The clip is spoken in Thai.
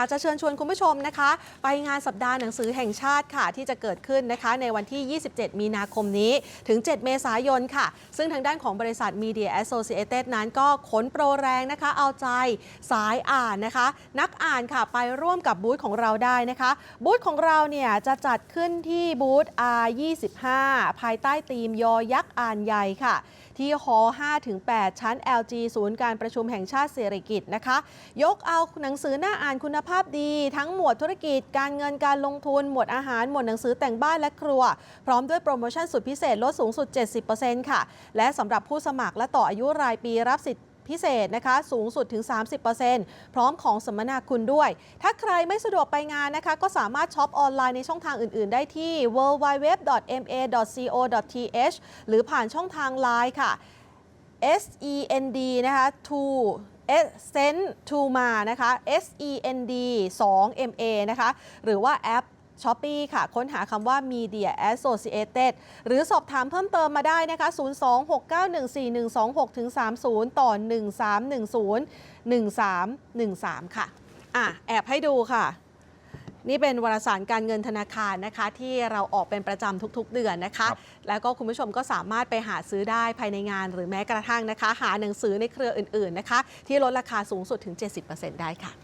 ากจะเชิญชวนคุณผู้ชมนะคะ ไปงานสัปดาห์หนังสือแห่งชาติค่ะ ที่จะเกิดขึ้นนะคะ ในวันที่ 27 มีนาคมนี้ถึง 7 เมษายนค่ะ ซึ่งทางด้านของบริษัท Media Associated นั้นก็ขนโปรแรงนะคะ เอาใจสายอ่านนะคะ นักอ่านค่ะไปร่วมกับบูธของเราได้นะคะ บูธของเราเนี่ยจะจัดขึ้นที่บูธ R25 ภายใต้ธีมยอยักษ์อ่านใหญ่ค่ะ ที่หอ5-8 ชั้น LG ศูนย์การประชุมแห่งชาติเศรษฐกิจนะคะ ยกเอาหนังสือหน้าอ่านคุณภภาพดีทั้งหมวดธุรกิจ การเงินการลงทุน หมวดอาหาร หมวดหนังสือแต่งบ้านและครัว พร้อมด้วยโปรโมชั่นสุดพิเศษลดสูงสุด 70%ค่ะ และสำหรับผู้สมัครและต่ออายุรายปีรับสิทธิพิเศษนะคะสูงสุดถึง 30%พร้อมของสมนาคุณด้วย ถ้าใครไม่สะดวกไปงานนะคะ ก็สามารถช็อปออนไลน์ในช่องทางอื่น ๆ ได้ที่ www.ma.co.th หรือผ่านช่องทางไลน์ค่ะ SEND นะคะ to send to มานะคะ SEND 2 MA นะคะหรือว่าแอป s h o p e e ค่ะ ค้นหาคำว่า Media Associated หรือสอบถามเพิ่มเติมมาได้นะคะ 026914126ถึง30 ต่อ 1310 1313 ค่ะ อะ แอบให้ดูค่ะ นี่เป็นวารสารการเงินธนาคารนะคะ ที่เราออกเป็นประจำทุกๆ เดือนนะคะครับแล้วก็คุณผู้ชมก็สามารถไปหาซื้อได้ภายในงานหรือแม้กระทั่งนะคะ หาหนังสือในเครืออื่นๆนะคะ ที่ลดราคาสูงสุดถึง 70%ได้ค่ะ